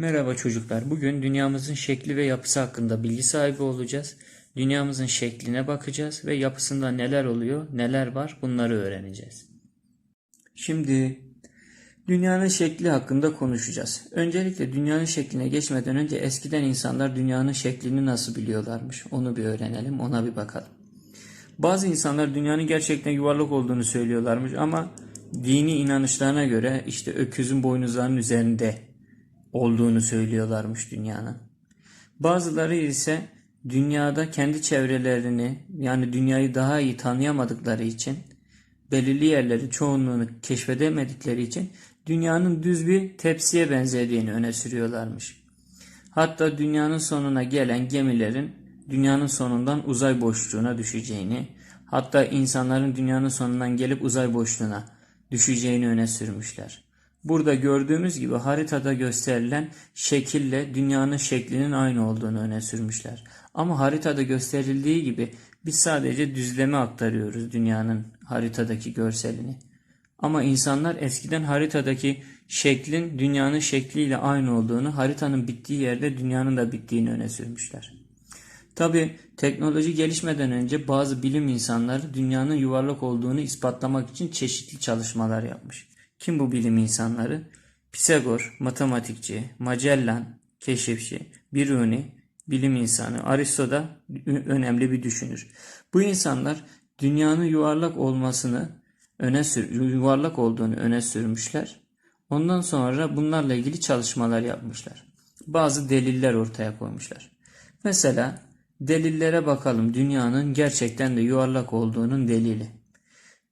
Merhaba çocuklar. Bugün dünyamızın şekli ve yapısı hakkında bilgi sahibi olacağız. Dünyamızın şekline bakacağız ve yapısında neler oluyor, neler var bunları öğreneceğiz. Şimdi dünyanın şekli hakkında konuşacağız. Öncelikle dünyanın şekline geçmeden önce eskiden insanlar dünyanın şeklini nasıl biliyorlarmış onu bir öğrenelim, ona bir bakalım. Bazı insanlar dünyanın gerçekten yuvarlak olduğunu söylüyorlarmış ama dini inanışlarına göre işte öküzün boynuzlarının üzerinde olduğunu söylüyorlarmış dünyanın. Bazıları ise dünyada kendi çevrelerini yani dünyayı daha iyi tanıyamadıkları için belirli yerleri çoğunluğunu keşfedemedikleri için dünyanın düz bir tepsiye benzediğini öne sürüyorlarmış. Hatta dünyanın sonuna gelen gemilerin dünyanın sonundan uzay boşluğuna düşeceğini, hatta insanların dünyanın sonundan gelip uzay boşluğuna düşeceğini öne sürmüşler. Burada gördüğümüz gibi haritada gösterilen şekille dünyanın şeklinin aynı olduğunu öne sürmüşler. Ama haritada gösterildiği gibi biz sadece düzleme aktarıyoruz dünyanın haritadaki görselini. Ama insanlar eskiden haritadaki şeklin dünyanın şekliyle aynı olduğunu, haritanın bittiği yerde dünyanın da bittiğini öne sürmüşler. Tabi teknoloji gelişmeden önce bazı bilim insanları dünyanın yuvarlak olduğunu ispatlamak için çeşitli çalışmalar yapmış. Kim bu bilim insanları? Pisagor, matematikçi, Magellan, keşifçi, Biruni, bilim insanı, Aristo da önemli bir düşünür. Bu insanlar dünyanın yuvarlak olmasını öne sür, yuvarlak olduğunu öne sürmüşler. Ondan sonra bunlarla ilgili çalışmalar yapmışlar. Bazı deliller ortaya koymuşlar. Mesela delillere bakalım dünyanın gerçekten de yuvarlak olduğunun delili.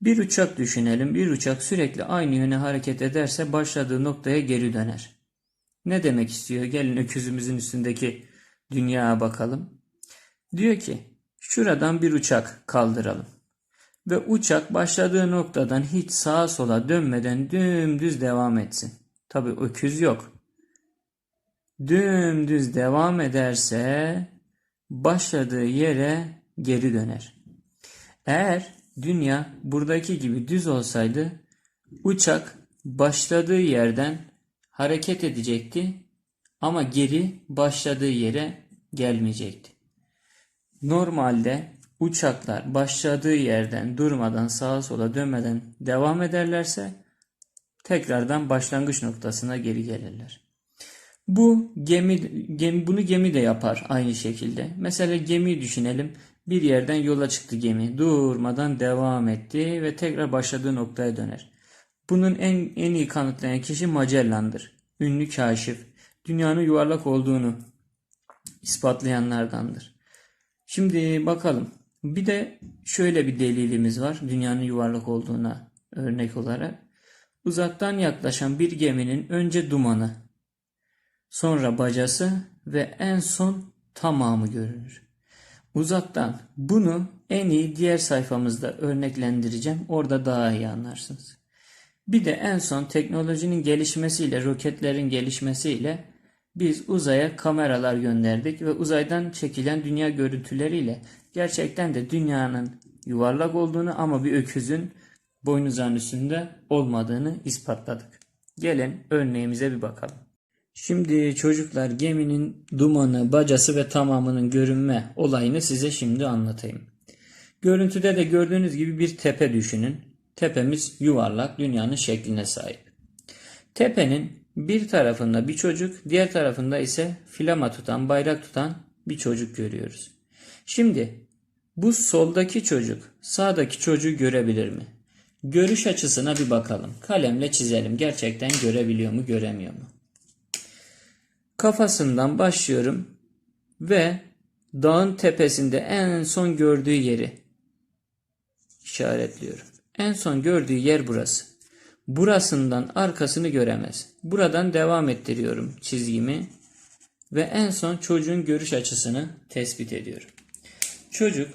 Bir uçak düşünelim. Bir uçak sürekli aynı yöne hareket ederse başladığı noktaya geri döner. Ne demek istiyor? Gelin öküzümüzün üstündeki dünyaya bakalım. Diyor ki şuradan bir uçak kaldıralım. Ve uçak başladığı noktadan hiç sağa sola dönmeden dümdüz devam etsin. Tabi öküz yok. Dümdüz devam ederse başladığı yere geri döner. Eğer dünya buradaki gibi düz olsaydı uçak başladığı yerden hareket edecekti ama geri başladığı yere gelmeyecekti. Normalde uçaklar başladığı yerden durmadan sağa sola dönmeden devam ederlerse tekrardan başlangıç noktasına geri gelirler. Bu gemi, gemi bunu gemi de yapar aynı şekilde. Mesela gemiyi düşünelim. Bir yerden yola çıktı gemi. Durmadan devam etti ve tekrar başladığı noktaya döner. Bunun en, en iyi kanıtlayan kişi Magellan'dır. Ünlü kaşif. Dünyanın yuvarlak olduğunu ispatlayanlardandır. Şimdi bakalım. Bir de şöyle bir delilimiz var. Dünyanın yuvarlak olduğuna örnek olarak. Uzaktan yaklaşan bir geminin önce dumanı, sonra bacası ve en son tamamı görünür. Uzaktan bunu en iyi diğer sayfamızda örneklendireceğim. Orada daha iyi anlarsınız. Bir de en son teknolojinin gelişmesiyle, roketlerin gelişmesiyle biz uzaya kameralar gönderdik ve uzaydan çekilen dünya görüntüleriyle gerçekten de dünyanın yuvarlak olduğunu ama bir öküzün boynuzların üstünde olmadığını ispatladık. Gelin örneğimize bir bakalım. Şimdi çocuklar geminin dumanı, bacası ve tamamının görünme olayını size şimdi anlatayım. Görüntüde de gördüğünüz gibi bir tepe düşünün. Tepemiz yuvarlak, dünyanın şekline sahip. Tepenin bir tarafında bir çocuk, diğer tarafında ise flama tutan, bayrak tutan bir çocuk görüyoruz. Şimdi bu soldaki çocuk sağdaki çocuğu görebilir mi? Görüş açısına bir bakalım. Kalemle çizelim. Gerçekten görebiliyor mu, göremiyor mu? Kafasından başlıyorum ve dağın tepesinde en son gördüğü yeri işaretliyorum. En son gördüğü yer burası. Burasından arkasını göremez. Buradan devam ettiriyorum çizgimi ve en son çocuğun görüş açısını tespit ediyorum. Çocuk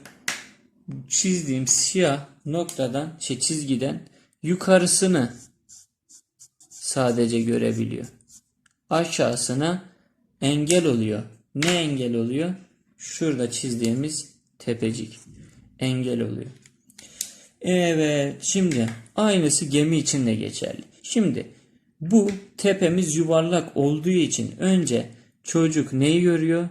çizdiğim siyah noktadan, şey çizgiden yukarısını sadece görebiliyor. Aşağısına engel oluyor. Ne engel oluyor? Şurada çizdiğimiz tepecik engel oluyor. Evet şimdi aynısı gemi için de geçerli. Şimdi Bu tepemiz yuvarlak olduğu için önce çocuk neyi görüyor?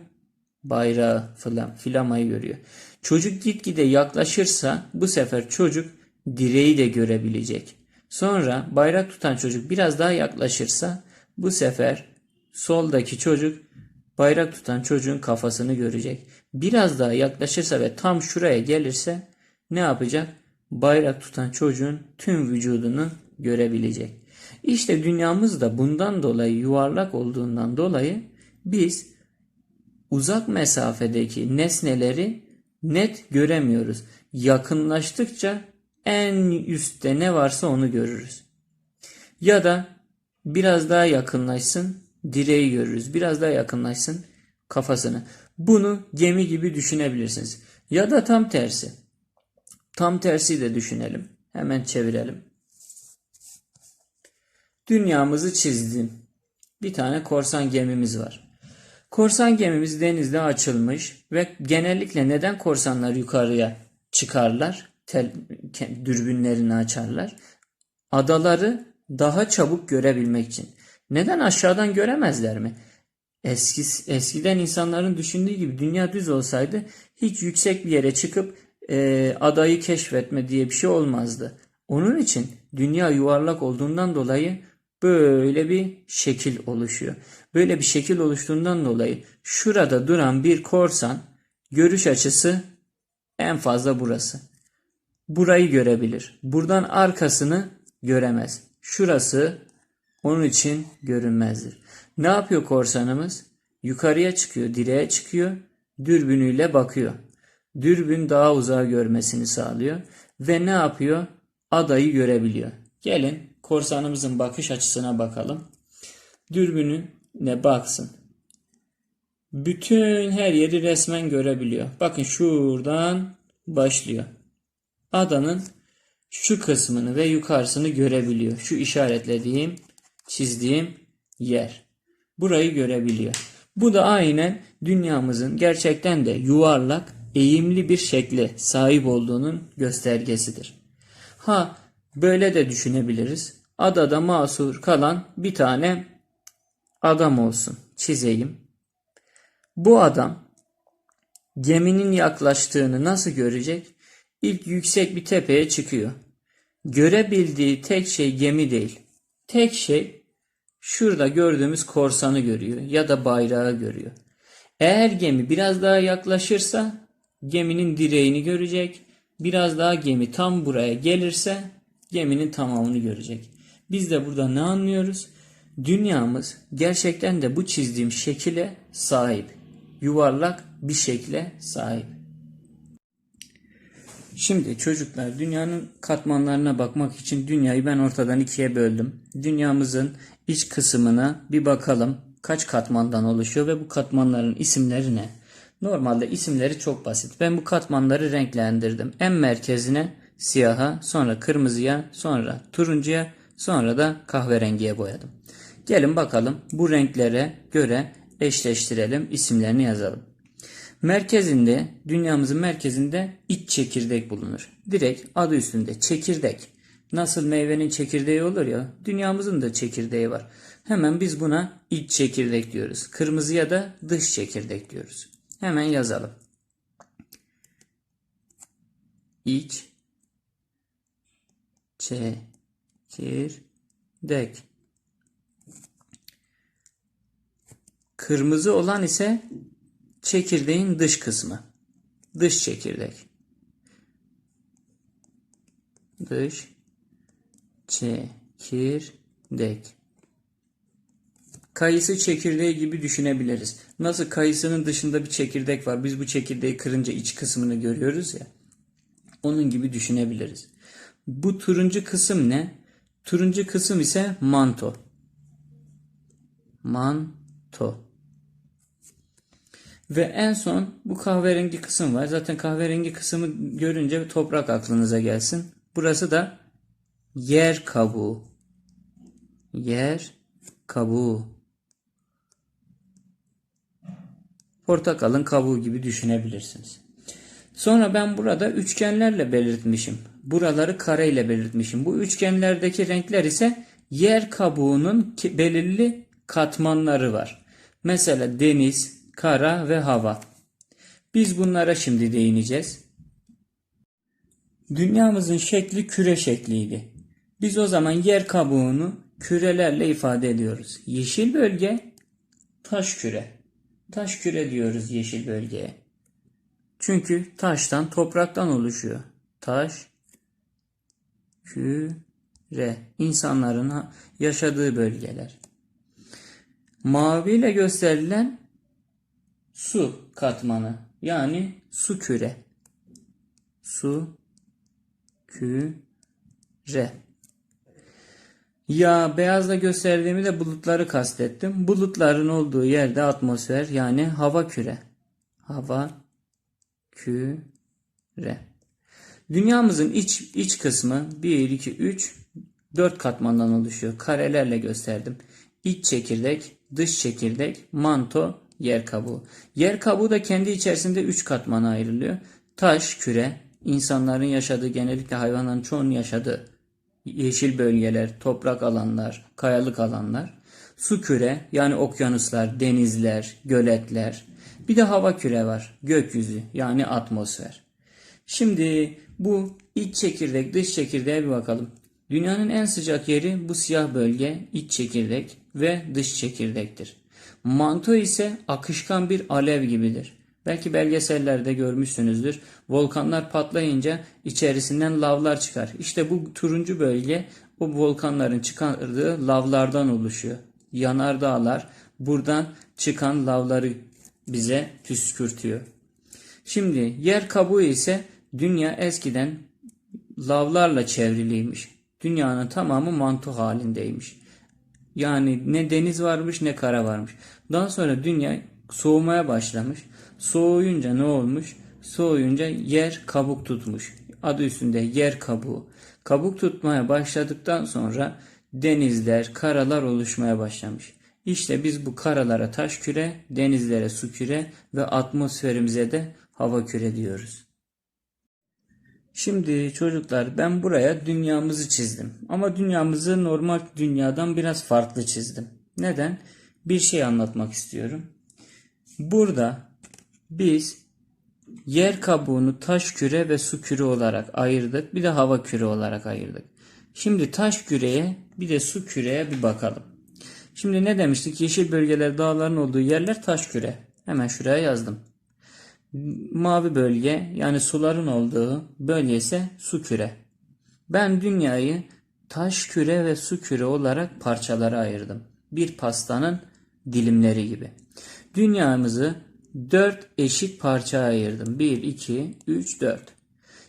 Bayrağı falan filamayı görüyor. Çocuk gitgide yaklaşırsa bu sefer çocuk direği de görebilecek. Sonra bayrak tutan çocuk biraz daha yaklaşırsa bu sefer soldaki çocuk bayrak tutan çocuğun kafasını görecek. Biraz daha yaklaşırsa ve tam şuraya gelirse ne yapacak? Bayrak tutan çocuğun tüm vücudunu görebilecek. İşte dünyamız da bundan dolayı yuvarlak olduğundan dolayı biz uzak mesafedeki nesneleri net göremiyoruz. Yakınlaştıkça en üstte ne varsa onu görürüz. Ya da biraz daha yakınlaşsın direği görürüz. Biraz daha yakınlaşsın kafasını. Bunu gemi gibi düşünebilirsiniz. Ya da tam tersi. Tam tersi de düşünelim. Hemen çevirelim. Dünyamızı çizdim. Bir tane korsan gemimiz var. Korsan gemimiz denizde açılmış ve genellikle neden korsanlar yukarıya çıkarlar? Tel, dürbünlerini açarlar. Adaları daha çabuk görebilmek için. Neden aşağıdan göremezler mi? Eski, eskiden insanların düşündüğü gibi dünya düz olsaydı hiç yüksek bir yere çıkıp e, adayı keşfetme diye bir şey olmazdı. Onun için dünya yuvarlak olduğundan dolayı böyle bir şekil oluşuyor. Böyle bir şekil oluştuğundan dolayı şurada duran bir korsan görüş açısı en fazla burası. Burayı görebilir. Buradan arkasını göremez. Şurası onun için görünmezdir. Ne yapıyor korsanımız? Yukarıya çıkıyor, direğe çıkıyor, dürbünüyle bakıyor. Dürbün daha uzağa görmesini sağlıyor ve ne yapıyor? Adayı görebiliyor. Gelin korsanımızın bakış açısına bakalım. Dürbününe baksın. Bütün her yeri resmen görebiliyor. Bakın şuradan başlıyor. Adanın şu kısmını ve yukarısını görebiliyor. Şu işaretlediğim, çizdiğim yer. Burayı görebiliyor. Bu da aynen dünyamızın gerçekten de yuvarlak, eğimli bir şekle sahip olduğunun göstergesidir. Ha böyle de düşünebiliriz. Adada mahsur kalan bir tane adam olsun. Çizeyim. Bu adam geminin yaklaştığını nasıl görecek? İlk yüksek bir tepeye çıkıyor. Görebildiği tek şey gemi değil. Tek şey şurada gördüğümüz korsanı görüyor ya da bayrağı görüyor. Eğer gemi biraz daha yaklaşırsa geminin direğini görecek. Biraz daha gemi tam buraya gelirse geminin tamamını görecek. Biz de burada ne anlıyoruz? Dünyamız gerçekten de bu çizdiğim şekile sahip. Yuvarlak bir şekle sahip. Şimdi çocuklar dünyanın katmanlarına bakmak için dünyayı ben ortadan ikiye böldüm. Dünyamızın iç kısmına bir bakalım kaç katmandan oluşuyor ve bu katmanların isimleri ne? Normalde isimleri çok basit. Ben bu katmanları renklendirdim. En merkezine siyaha, sonra kırmızıya, sonra turuncuya, sonra da kahverengiye boyadım. Gelin bakalım bu renklere göre eşleştirelim, isimlerini yazalım. Merkezinde, dünyamızın merkezinde iç çekirdek bulunur. Direkt adı üstünde çekirdek. Nasıl meyvenin çekirdeği olur ya, dünyamızın da çekirdeği var. Hemen biz buna iç çekirdek diyoruz. Kırmızıya da dış çekirdek diyoruz. Hemen yazalım. İç çekirdek. Kırmızı olan ise çekirdeğin dış kısmı. Dış çekirdek. Dış çekirdek. Kayısı çekirdeği gibi düşünebiliriz. Nasıl kayısının dışında bir çekirdek var. Biz bu çekirdeği kırınca iç kısmını görüyoruz ya. Onun gibi düşünebiliriz. Bu turuncu kısım ne? Turuncu kısım ise manto. Manto. Ve en son bu kahverengi kısım var. Zaten kahverengi kısmı görünce toprak aklınıza gelsin. Burası da yer kabuğu. Yer kabuğu. Portakalın kabuğu gibi düşünebilirsiniz. Sonra ben burada üçgenlerle belirtmişim. Buraları kareyle belirtmişim. Bu üçgenlerdeki renkler ise yer kabuğunun belirli katmanları var. Mesela deniz, kara ve hava. Biz bunlara şimdi değineceğiz. Dünyamızın şekli küre şekliydi. Biz o zaman yer kabuğunu kürelerle ifade ediyoruz. Yeşil bölge taş küre. Taş küre diyoruz yeşil bölgeye. Çünkü taştan, topraktan oluşuyor. Taş, küre. İnsanların yaşadığı bölgeler. Mavi ile gösterilen su katmanı. Yani su küre. Su küre. Ya beyazla gösterdiğimi de bulutları kastettim. Bulutların olduğu yerde atmosfer yani hava küre. Hava küre. Dünyamızın iç iç kısmı 1 2 3 4 katmandan oluşuyor. Karelerle gösterdim. İç çekirdek, dış çekirdek, manto, yer kabuğu. Yer kabuğu da kendi içerisinde 3 katmana ayrılıyor. Taş, küre, insanların yaşadığı genellikle hayvanların çoğunun yaşadığı yeşil bölgeler, toprak alanlar, kayalık alanlar, su küre yani okyanuslar, denizler, göletler, bir de hava küre var, gökyüzü yani atmosfer. Şimdi bu iç çekirdek, dış çekirdeğe bir bakalım. Dünyanın en sıcak yeri bu siyah bölge, iç çekirdek ve dış çekirdektir. Manto ise akışkan bir alev gibidir. Belki belgesellerde görmüşsünüzdür. Volkanlar patlayınca içerisinden lavlar çıkar. İşte bu turuncu bölge o volkanların çıkardığı lavlardan oluşuyor. Yanardağlar buradan çıkan lavları bize püskürtüyor. Şimdi yer kabuğu ise dünya eskiden lavlarla çevriliymiş. Dünyanın tamamı manto halindeymiş. Yani ne deniz varmış ne kara varmış. Daha sonra dünya soğumaya başlamış. Soğuyunca ne olmuş? Soğuyunca yer kabuk tutmuş. Adı üstünde yer kabuğu. Kabuk tutmaya başladıktan sonra denizler, karalar oluşmaya başlamış. İşte biz bu karalara taş küre, denizlere su küre ve atmosferimize de hava küre diyoruz. Şimdi çocuklar ben buraya dünyamızı çizdim. Ama dünyamızı normal dünyadan biraz farklı çizdim. Neden? Bir şey anlatmak istiyorum. Burada biz yer kabuğunu taş küre ve su küre olarak ayırdık. Bir de hava küre olarak ayırdık. Şimdi taş küreye bir de su küreye bir bakalım. Şimdi ne demiştik? Yeşil bölgeler dağların olduğu yerler taş küre. Hemen şuraya yazdım. Mavi bölge yani suların olduğu bölge ise su küre. Ben dünyayı taş küre ve su küre olarak parçalara ayırdım. Bir pastanın dilimleri gibi. Dünyamızı dört eşit parçaya ayırdım. 1, 2, 3, 4.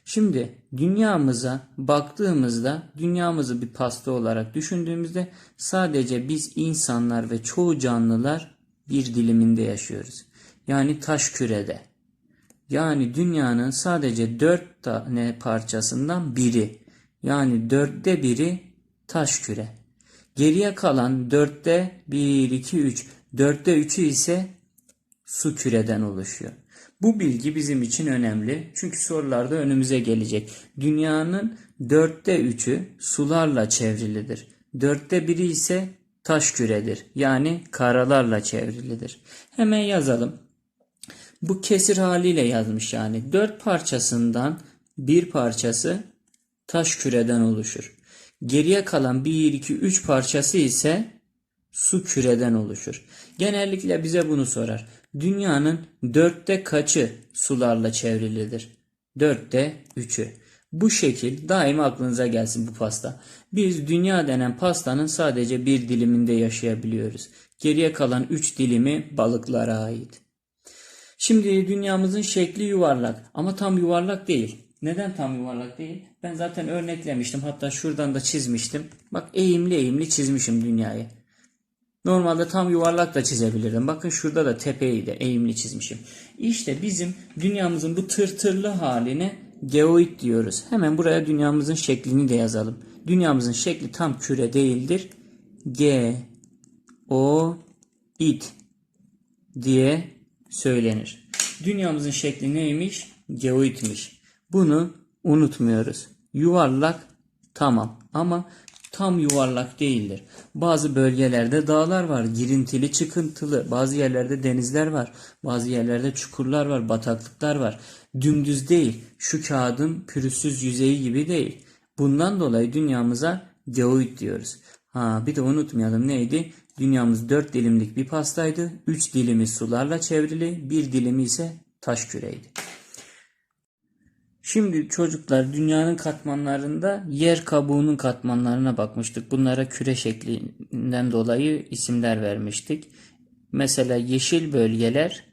Şimdi dünyamıza baktığımızda dünyamızı bir pasta olarak düşündüğümüzde sadece biz insanlar ve çoğu canlılar bir diliminde yaşıyoruz. Yani taş kürede. Yani dünyanın sadece dört tane parçasından biri. Yani dörtte biri taş küre. Geriye kalan dörtte bir, iki, üç. Dörtte üçü ise su küreden oluşuyor. Bu bilgi bizim için önemli. Çünkü sorularda önümüze gelecek. Dünyanın dörtte üçü sularla çevrilidir. Dörtte biri ise taş küredir. Yani karalarla çevrilidir. Hemen yazalım. Bu kesir haliyle yazmış yani. Dört parçasından bir parçası taş küreden oluşur. Geriye kalan 1, 2, 3 parçası ise su küreden oluşur. Genellikle bize bunu sorar. Dünyanın dörtte kaçı sularla çevrilidir? Dörtte üçü. Bu şekil daima aklınıza gelsin bu pasta. Biz dünya denen pastanın sadece bir diliminde yaşayabiliyoruz. Geriye kalan üç dilimi balıklara ait. Şimdi dünyamızın şekli yuvarlak ama tam yuvarlak değil. Neden tam yuvarlak değil? Ben zaten örneklemiştim. Hatta şuradan da çizmiştim. Bak eğimli eğimli çizmişim dünyayı. Normalde tam yuvarlak da çizebilirdim. Bakın şurada da tepeyi de eğimli çizmişim. İşte bizim dünyamızın bu tırtırlı haline geoid diyoruz. Hemen buraya dünyamızın şeklini de yazalım. Dünyamızın şekli tam küre değildir. G O id diye söylenir. Dünyamızın şekli neymiş? Geoidmiş. Bunu unutmuyoruz. Yuvarlak tamam ama tam yuvarlak değildir. Bazı bölgelerde dağlar var, girintili çıkıntılı. Bazı yerlerde denizler var, bazı yerlerde çukurlar var, bataklıklar var. Dümdüz değil, şu kağıdın pürüzsüz yüzeyi gibi değil. Bundan dolayı dünyamıza geoid diyoruz. Ha bir de unutmayalım neydi? Dünyamız dört dilimlik bir pastaydı. Üç dilimi sularla çevrili, bir dilimi ise taş küreydi. Şimdi çocuklar dünyanın katmanlarında yer kabuğunun katmanlarına bakmıştık. Bunlara küre şeklinden dolayı isimler vermiştik. Mesela yeşil bölgeler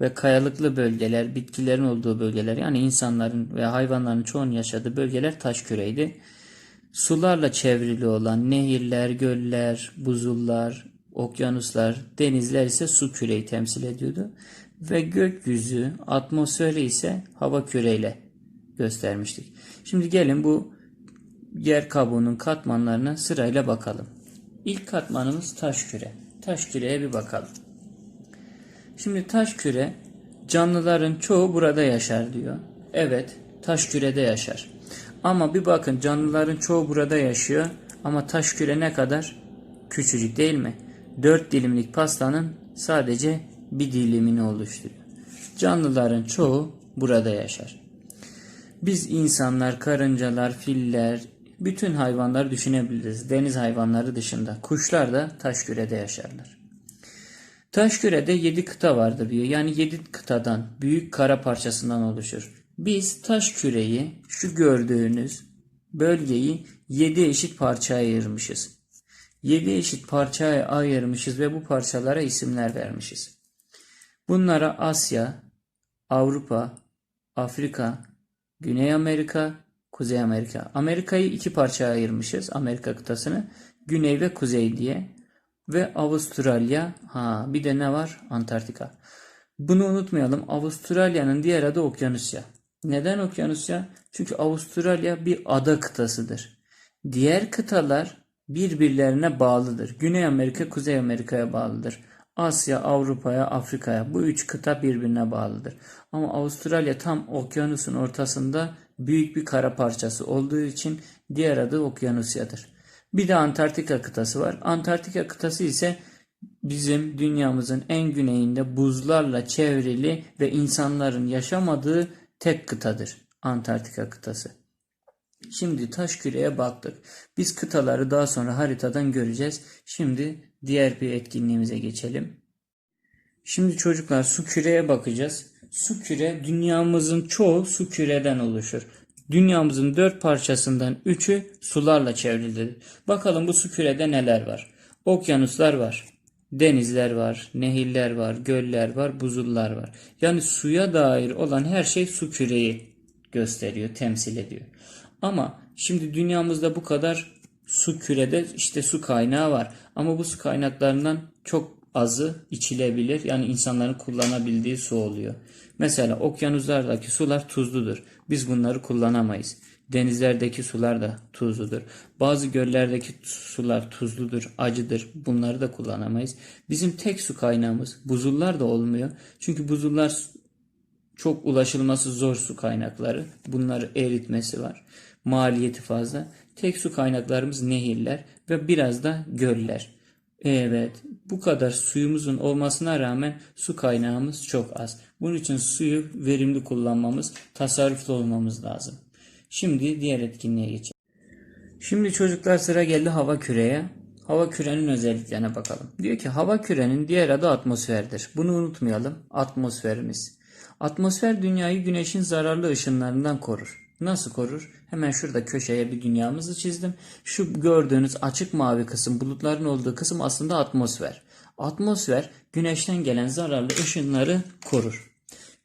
ve kayalıklı bölgeler, bitkilerin olduğu bölgeler yani insanların ve hayvanların çoğunun yaşadığı bölgeler taş küreydi. Sularla çevrili olan nehirler, göller, buzullar, okyanuslar, denizler ise su küreyi temsil ediyordu. Ve gökyüzü, atmosferi ise hava küreyle göstermiştik. Şimdi gelin bu yer kabuğunun katmanlarına sırayla bakalım. İlk katmanımız taş küre. Taş küreye bir bakalım. Şimdi taş küre canlıların çoğu burada yaşar diyor. Evet, taş kürede yaşar. Ama bir bakın canlıların çoğu burada yaşıyor ama taş küre ne kadar küçücük değil mi? 4 dilimlik pastanın sadece bir dilimini oluşturuyor. Canlıların çoğu burada yaşar. Biz insanlar, karıncalar, filler, bütün hayvanları düşünebiliriz. Deniz hayvanları dışında. Kuşlar da taş kürede yaşarlar. Taş kürede 7 kıta vardır diyor. Yani 7 kıtadan, büyük kara parçasından oluşur. Biz taş küreyi, şu gördüğünüz bölgeyi 7 eşit parçaya ayırmışız. 7 eşit parçaya ayırmışız ve bu parçalara isimler vermişiz. Bunlara Asya, Avrupa, Afrika, Güney Amerika, Kuzey Amerika. Amerika'yı iki parçaya ayırmışız. Amerika kıtasını. Güney ve Kuzey diye. Ve Avustralya. Ha bir de ne var? Antarktika. Bunu unutmayalım. Avustralya'nın diğer adı Okyanusya. Neden Okyanusya? Çünkü Avustralya bir ada kıtasıdır. Diğer kıtalar birbirlerine bağlıdır. Güney Amerika Kuzey Amerika'ya bağlıdır. Asya, Avrupa'ya, Afrika'ya bu üç kıta birbirine bağlıdır. Ama Avustralya tam okyanusun ortasında büyük bir kara parçası olduğu için diğer adı Okyanusya'dır. Bir de Antarktika kıtası var. Antarktika kıtası ise bizim dünyamızın en güneyinde buzlarla çevrili ve insanların yaşamadığı tek kıtadır. Antarktika kıtası. Şimdi taş küreye baktık. Biz kıtaları daha sonra haritadan göreceğiz. Şimdi diğer bir etkinliğimize geçelim. Şimdi çocuklar su küreye bakacağız. Su küre dünyamızın çoğu su küreden oluşur. Dünyamızın dört parçasından üçü sularla çevrilidir. Bakalım bu su kürede neler var? Okyanuslar var. Denizler var, nehirler var, göller var, buzullar var. Yani suya dair olan her şey su küreyi gösteriyor, temsil ediyor. Ama şimdi dünyamızda bu kadar su kürede işte su kaynağı var. Ama bu su kaynaklarından çok azı içilebilir. Yani insanların kullanabildiği su oluyor. Mesela okyanuslardaki sular tuzludur. Biz bunları kullanamayız. Denizlerdeki sular da tuzludur. Bazı göllerdeki sular tuzludur, acıdır. Bunları da kullanamayız. Bizim tek su kaynağımız buzullar da olmuyor. Çünkü buzullar çok ulaşılması zor su kaynakları. Bunları eritmesi var. Maliyeti fazla. Tek su kaynaklarımız nehirler ve biraz da göller. Evet, bu kadar suyumuzun olmasına rağmen su kaynağımız çok az. Bunun için suyu verimli kullanmamız, tasarruflu olmamız lazım. Şimdi diğer etkinliğe geçelim. Şimdi çocuklar sıra geldi hava küreye. Hava kürenin özelliklerine bakalım. Diyor ki hava kürenin diğer adı atmosferdir. Bunu unutmayalım. Atmosferimiz. Atmosfer dünyayı güneşin zararlı ışınlarından korur. Nasıl korur? Hemen şurada köşeye bir dünyamızı çizdim. Şu gördüğünüz açık mavi kısım, bulutların olduğu kısım aslında atmosfer. Atmosfer güneşten gelen zararlı ışınları korur.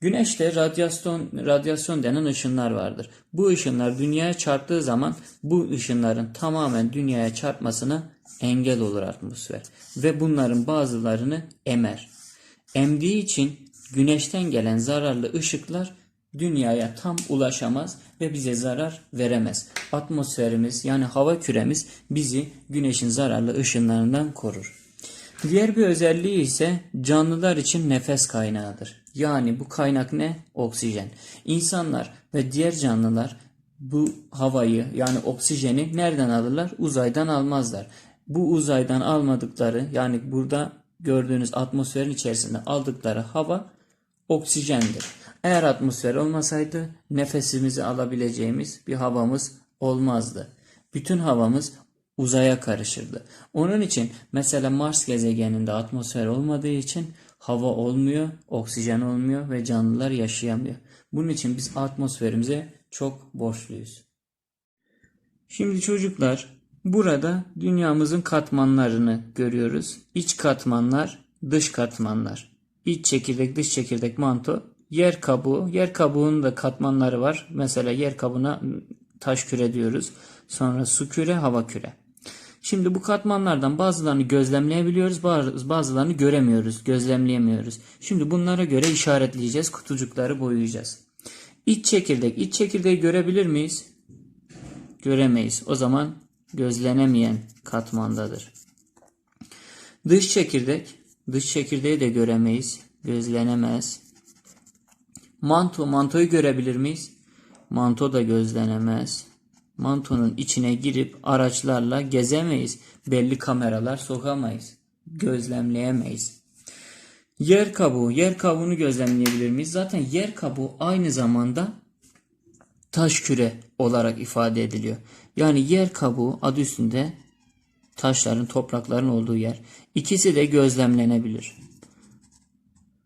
Güneşte radyasyon, radyasyon denen ışınlar vardır. Bu ışınlar dünyaya çarptığı zaman bu ışınların tamamen dünyaya çarpmasına engel olur atmosfer. Ve bunların bazılarını emer. Emdiği için güneşten gelen zararlı ışıklar dünyaya tam ulaşamaz ve bize zarar veremez. Atmosferimiz yani hava küremiz bizi güneşin zararlı ışınlarından korur. Diğer bir özelliği ise canlılar için nefes kaynağıdır. Yani bu kaynak ne? Oksijen. İnsanlar ve diğer canlılar bu havayı yani oksijeni nereden alırlar? Uzaydan almazlar. Bu uzaydan almadıkları yani burada gördüğünüz atmosferin içerisinde aldıkları hava oksijendir. Eğer atmosfer olmasaydı nefesimizi alabileceğimiz bir havamız olmazdı. Bütün havamız uzaya karışırdı. Onun için mesela Mars gezegeninde atmosfer olmadığı için hava olmuyor, oksijen olmuyor ve canlılar yaşayamıyor. Bunun için biz atmosferimize çok borçluyuz. Şimdi çocuklar burada dünyamızın katmanlarını görüyoruz. İç katmanlar, dış katmanlar. İç çekirdek, dış çekirdek, manto, yer kabuğu. Yer kabuğunun da katmanları var. Mesela yer kabuğuna taş küre diyoruz. Sonra su küre, hava küre. Şimdi bu katmanlardan bazılarını gözlemleyebiliyoruz, bazı- bazılarını göremiyoruz, gözlemleyemiyoruz. Şimdi bunlara göre işaretleyeceğiz, kutucukları boyayacağız. İç çekirdek, iç çekirdeği görebilir miyiz? Göremeyiz. O zaman gözlenemeyen katmandadır. Dış çekirdek, dış çekirdeği de göremeyiz, gözlenemez. Manto, mantoyu görebilir miyiz? Manto da gözlenemez. Mantonun içine girip araçlarla gezemeyiz. Belli kameralar sokamayız. Gözlemleyemeyiz. Yer kabuğu, yer kabuğunu gözlemleyebilir miyiz? Zaten yer kabuğu aynı zamanda taş küre olarak ifade ediliyor. Yani yer kabuğu adı üstünde taşların, toprakların olduğu yer. İkisi de gözlemlenebilir.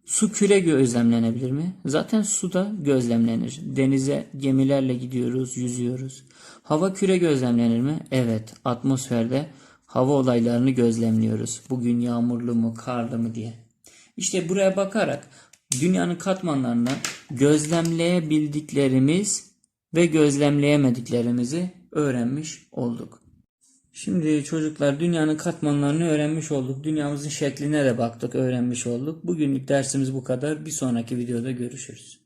Su küre gözlemlenebilir mi? Zaten suda gözlemlenir. Denize gemilerle gidiyoruz, yüzüyoruz. Hava küre gözlemlenir mi? Evet, atmosferde hava olaylarını gözlemliyoruz. Bugün yağmurlu mu, karlı mı diye. İşte buraya bakarak dünyanın katmanlarından gözlemleyebildiklerimiz ve gözlemleyemediklerimizi öğrenmiş olduk. Şimdi çocuklar dünyanın katmanlarını öğrenmiş olduk. Dünyamızın şekline de baktık, öğrenmiş olduk. Bugünlük dersimiz bu kadar. Bir sonraki videoda görüşürüz.